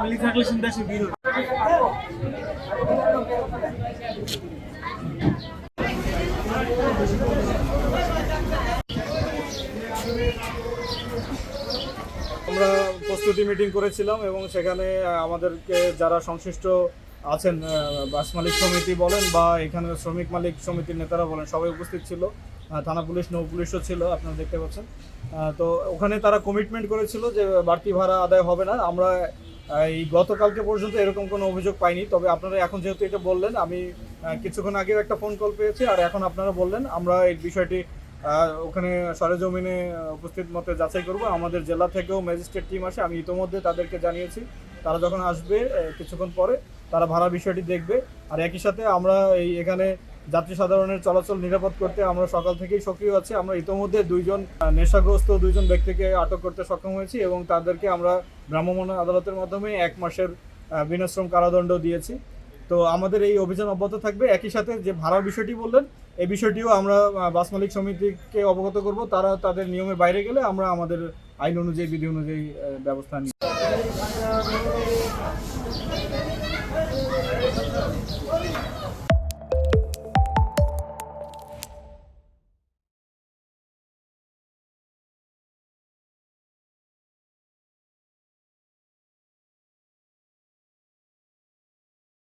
থাকলে আমরা প্রস্তুতি মিটিং করেছিলাম এবং সেখানে আমাদেরকে যারা সংশ্লিষ্ট আছেন বাস মালিক সমিতি বলেন বা এখানে শ্রমিক মালিক সমিতির নেতারা বলেন, সবাই উপস্থিত ছিল। থানা পুলিশ, নৌ পুলিশও ছিল, আপনারা দেখতে পাচ্ছেন। তো ওখানে তারা কমিটমেন্ট করেছিল যে বাড়তি ভাড়া আদায় হবে না। আমরা এই গতকালকে পর্যন্ত এরকম কোনো অভিযোগ পাইনি। তবে আপনারা এখন যেহেতু এটা বললেন, আমি কিছুক্ষণ আগেও একটা ফোন কল পেয়েছি, আর এখন আপনারা বললেন, আমরা এই বিষয়টি ওখানে সরেজমিনে উপস্থিত মতে যাচাই করব। আমাদের জেলা থেকেও ম্যাজিস্ট্রেট টিম আসে, আমি ইতোমধ্যে তাদেরকে জানিয়েছি। তারা যখন আসবে কিছুক্ষণ পরে তারা ভাড়া বিষয়টি দেখবে। আর একই সাথে আমরা এই এখানে যাত্রী সাধারণের চলাচল নিরাপদ করতে আমরা সকাল থেকেই সক্রিয় আছি। আমরা ইতোমধ্যে দুইজন নেশাগ্রস্ত দুইজন ব্যক্তিকে আটক করতে সক্ষম হয়েছি এবং তাদেরকে আমরা ভ্রাম্যমাণ আদালতের মাধ্যমে এক মাসের বিনাশ্রম কারাদণ্ড দিয়েছি। তো আমাদের এই অভিযান অব্যাহত থাকবে। একই সাথে যে ভাড়ার বিষয়টি বললেন, এই বিষয়টিও আমরা বাস মালিক সমিতিকে অবগত করব। তারা তাদের নিয়মের বাইরে গেলে আমরা আমাদের আইন অনুযায়ী, বিধি অনুযায়ী ব্যবস্থা নিই